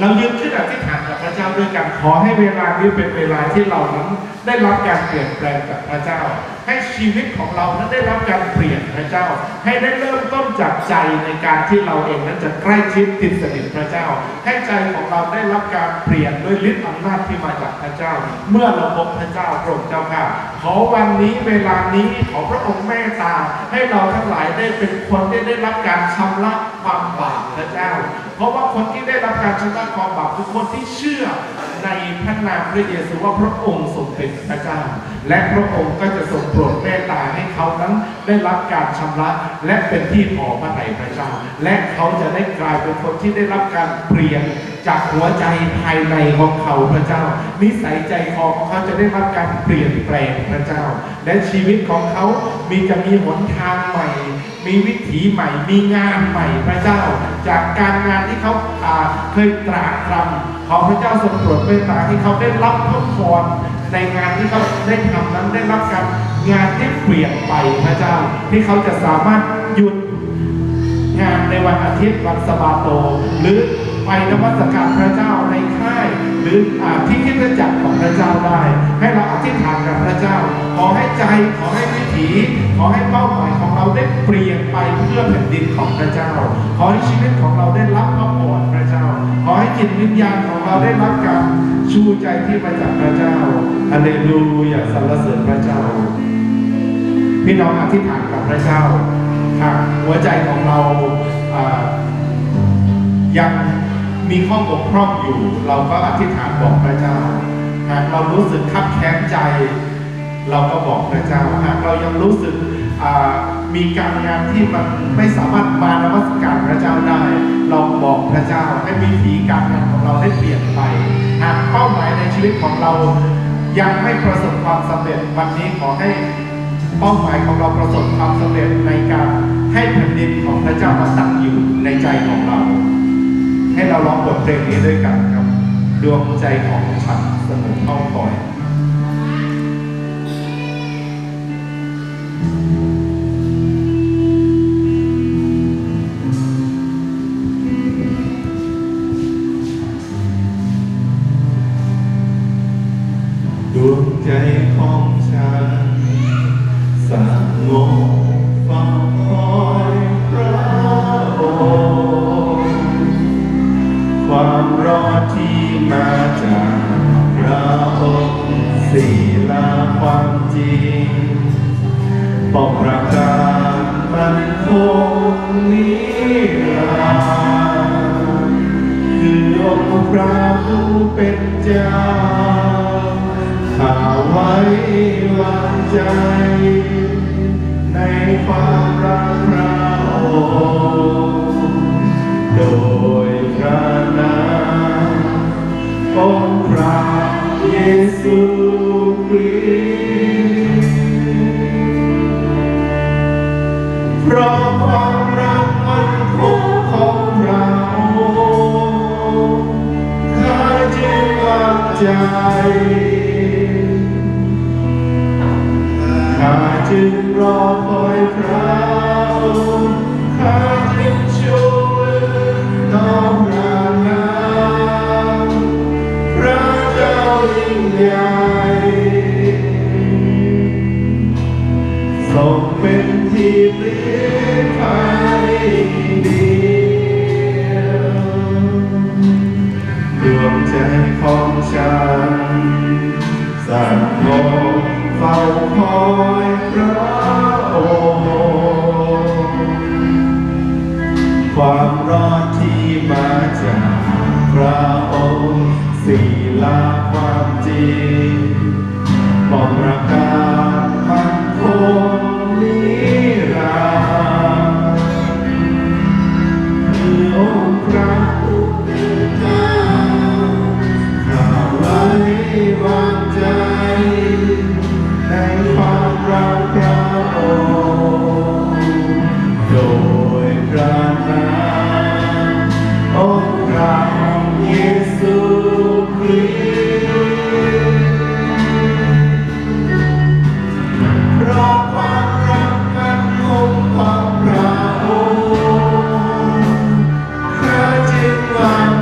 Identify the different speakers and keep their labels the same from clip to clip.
Speaker 1: เรายืนขึ้นอธิษฐานกับพระเจ้าด้วยกันขอให้เวลานี้เป็นเวลาที่เรานั้นได้รับการเปลี่ยนแปลงจากพระเจ้า ให้ชีวิตของเรานั้นได้รับการเปลี่ยนพระเจ้า ให้ได้เริ่มต้นจากใจในการที่เราเองนั้นจะใกล้ชิดติดสนิทพระเจ้า ให้ใจของเราได้รับการเปลี่ยนด้วยฤทธิ์อำนาจที่มาจากพระเจ้า เมื่อเราพบพระเจ้าพระองค์เจ้าค่ะขอวันนี้เวลานี้ขอพระองค์เมตตา ให้เราทั้งหลายได้เป็นคนที่ได้รับการชำระความบาปพระเจ้า เพราะว่าคนที่ได้รับการชำระความบาปคือคนที่เชื่อ ในพระนามพระเยซูว่าพระองค์ทรงเป็นพระเจ้า และพระองค์ก็จะทรงโปรดเมตตาให้เขานั้นได้รับการชำระและเป็นที่พอพระทัยพระเจ้า และเขาจะได้กลายเป็นคนที่ได้รับการเปลี่ยนจากหัวใจภายในของเขาพระเจ้า นิสัยใจคอของเขาจะได้รับการเปลี่ยนแปลงพระเจ้า และชีวิตของเขามีจะมีหนทางใหม่ มีวิถีใหม่ มีงานใหม่พระเจ้า จากการงานที่เขาอ่าเคยตรากตรำ ขอพระเจ้าทรงโปรดเมตตาให้เขาได้รับพระพรในงานที่เขาได้ทำนั้นได้รับการงานที่เปลี่ยนไปพระเจ้า ที่เขาจะสามารถหยุดงานในวันอาทิตย์วันสบาโต หรือไปนมัสการพระเจ้าในค่าย หรืออาที่คริดจักรของพระเจ้าได้ ให้เราอธิษฐานกับพระเจ้า ขอให้ใจขอให้วิถี ขอให้เป้าหมายของเราได้เปลี่ยนไปเพื่อแผ่นดินของพระเจ้า ขอให้ชีวิตของเราได้รับพระพรพระเจ้า ขอให้จิตวิญญาณของเราได้รับการชูใจที่มาจากพระเจ้าฮาเลลูยาสรรเสริญพระเจ้า พี่น้องอธิษฐานกับพระเจ้าหากหัวใจของเรายังมีข้อบกพร่องอยู่ เราก็อธิษฐานบอกพระเจ้าหากเรารู้สึกคับแค้นใจ เราก็บอกพระเจ้าหากเรายังรู้สึกมีการงานที่มันไม่สามารถมานมัสการพระเจ้าได้ เราบอกพระเจ้าให้วิธีการงานของเราได้เปลี่ยนไป หากเป้าหมายในชีวิตของเรายังไม่ประสบความสำเร็จวันนี้ขอให้เป้าหมายของเราประสบความสำเร็จในการให้แผ่นดินของพระเจ้ามาตั้งอยู่ในใจของเรา ให้เราร้องบทเพลงนี้ด้วยกันครับ ดวงใจของฉันสงบเข้าคอย ริงปกประการมันคงนิรันดร์คือองค์พระผู้เป็นเจ้าข้าไว้วางใจ ในความรักพระองค์โดยพระนามองค์พระเยซู ความรอดที่มาจากพระองค์ศีลาความจริงบอกประกาศพันคงนี้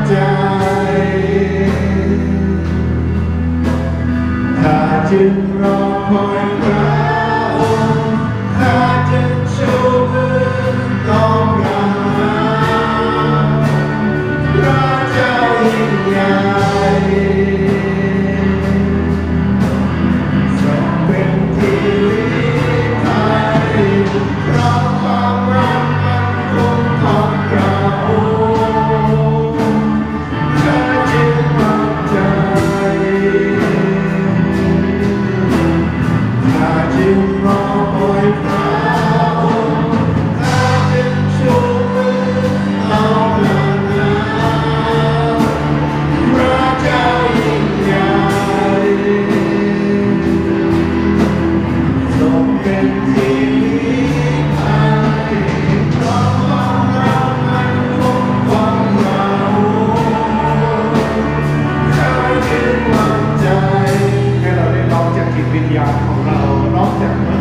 Speaker 2: ใจข้าจึงรอคอย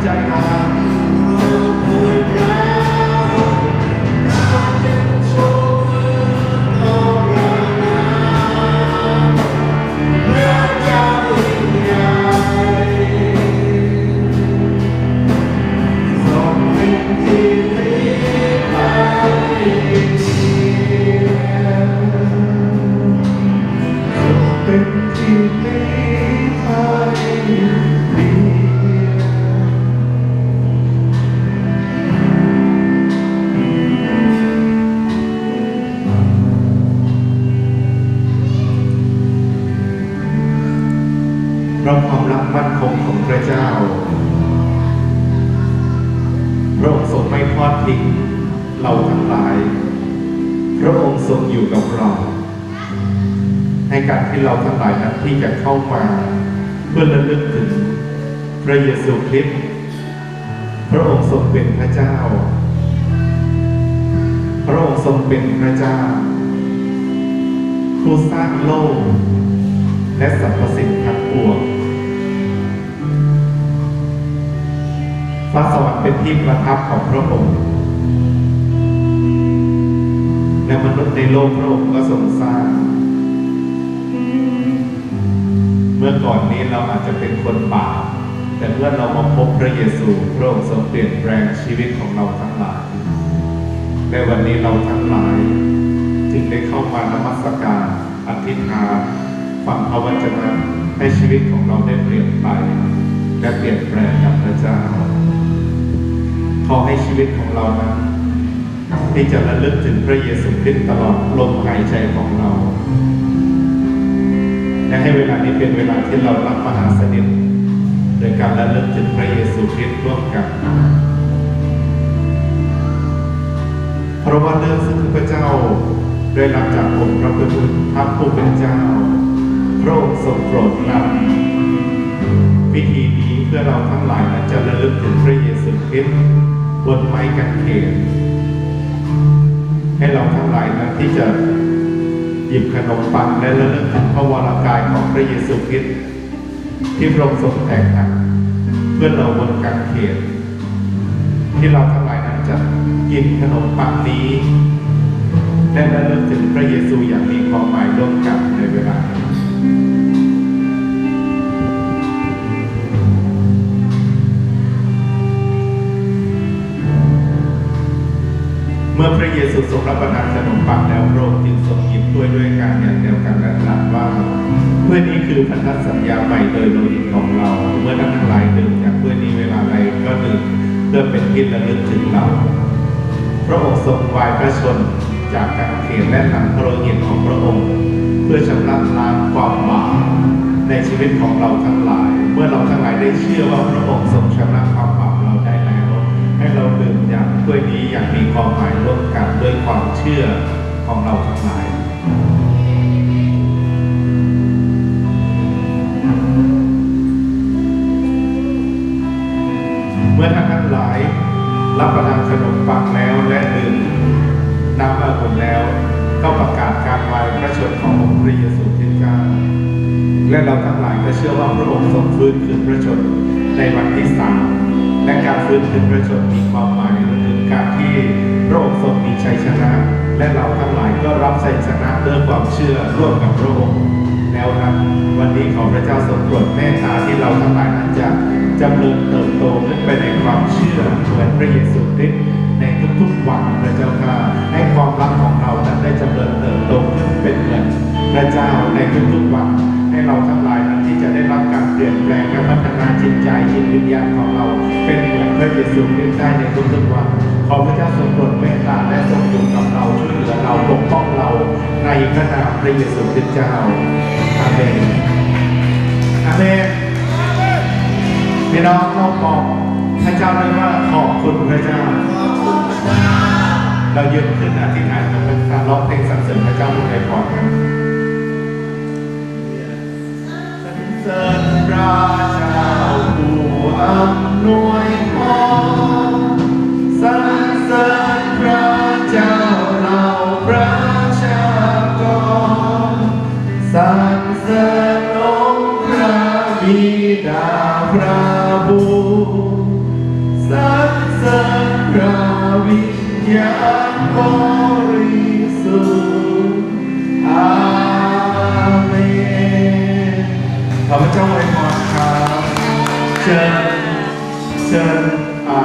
Speaker 2: อ
Speaker 1: พระองค์ทรงไม่ทอดทิ้งเราทั้งหลาย พระองค์ทรงอยู่กับเราให้การที่เราทั้งหลายนั้นที่จะเข้ามาเพื่อระลึกถึงพระเยซูคริสต์พระองค์ทรงเป็นพระเจ้า พระองค์ทรงเป็นพระเจ้าผู้สร้างโลก และสรรพสิ่งทั้งปวง ฟ้าสวรรค์เป็นที่ประทับของพระองค์ และมนุษย์ในโลกพระองค์ก็ทรงสร้าง เมื่อก่อนนี้เราอาจจะเป็นคนบาป แต่เมื่อเรามาพบพระเยซูพระองค์ทรงเปลี่ยนแปลงชีวิตของเราทั้งหลายในวันนี้เราทั้งหลายจึงได้เข้ามานมัสการอธิษฐานฟังพระวจนะให้ชีวิตของเราได้เปลี่ยนไป และเปลี่ยนแปลงกับพระเจ้า ขอให้ชีวิตของเรานั้นที่จะระลึกถึงพระเยซูคริสต์ตลอดลมหายใจของเรา และให้เวลานี้เป็นเวลาที่เรารับมหาสนิทโดยการระลึกถึงพระเยซูคริสต์ร่วมกัน เพราะว่าเรื่องซึ่งพระเจ้าได้รับจากองค์พระผู้เป็นพระผู้เป็นเจ้า พระองค์ทรงโปรดนำพิธี เพื่อเราทั้งหลายนั้นจะระลึกถึงพระเยซูคริสต์บนไม้กางเขนให้เราทั้งหลายนั้นที่จะหยิบขนมปังและระลึกถึงพระวรากายของพระเยซูคริสต์ที่พระองค์ทรงแตกหักเพื่อเราบนกางเขนที่เราทั้งหลายนั้นจะกินขนมปังนี้และระลึกถึงพระเยซูอย่างมีความหมายร่วมกันในเวลานี้ ด้วยกันอย่างเดียวกันและตรัสว่าถ้วยนี้คือพันธสัญญาใหม่โดยโลหิตของเรา เมื่อท่านทั้งหลายดื่มจากถ้วยนี้เวลาใดก็ดื่มเพื่อเป็นที่ระลึกถึงเรา พระองค์ทรงวายพระชนจากการเขนและหนังพระโลหิตของพระองค์ เพื่อชำระล้างความบาปในชีวิตของเราทั้งหลาย เมื่อเราทั้งหลายได้เชื่อว่าพระองค์ทรงชำระความบาปเราได้แล้ว ให้เราดื่มอย่างถ้วยนี้อย่างมีความหมายร่วมกันด้วยความเชื่อของเราทั้งหลาย รับประทานขนมปังแล้วและดื่มน้ำองุ่นแล้ว ก็ประกาศการวายพระชนขององค์พระเยซูคริสต์เจ้าและเราทั้งหลายก็เชื่อว่าพระองค์ทรงฟื้นคืนพระชนในวันที่สามและการฟื้นคืนพระชนมีความหมายถึงการที่พระองค์ทรงมีชัยชนะ และเราทั้งหลายก็รับชัยชนะด้วยความเชื่อร่วมกับพระองค์ แล้วนั้นวันนี้ขอพระเจ้าทรงโปรดเมตตาที่เราทั้งหลายนั้นจะจำเริญเติบโตขึ้นไปในความเชื่อเหมือนพระเยซูคริสต์ในทุกๆวันพระเจ้าค่ะให้ความรักของเรานั้นได้จำเริญเติบโตขึ้นเป็นเหมือนพระเจ้าในทุกๆวันให้เราทั้งหลายนั้นที่จะได้รับการเปลี่ยนแปลงและพัฒนาจิตใจจิตวิญญาณของเรา เป็นเหมือนพระเยซูคริสต์ได้ในทุกๆวัน ขอพระเจ้าทรงโปรดเมตตาและทรงอยู่กับเราช่วยเหลือเราปกป้องเราในพระนามพระเยซูคริสต์เจ้าอาเมนอาเมนพี่น้องเราบอกพระเจ้าเลยว่าขอบคุณพระเจ้า เรายืนขึ้นอธิษฐานกับเป็นการร้องเพลงสรรเสริญพระเจ้าบนไอพอดกันสรรเสริญพระเจ้าผู้อำนวยพร พระบุตรสรรเสริญพระวิญญาณบริสุทธิ์อาเมนขอพระเจ้าอวยพรครับเชิญเชิญอ่า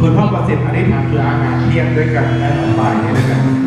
Speaker 1: คุณพ่อประสิทธิ์อธิษฐานเพื่ออาหารเที่ยงด้วยกันและต่อไปด้วยกัน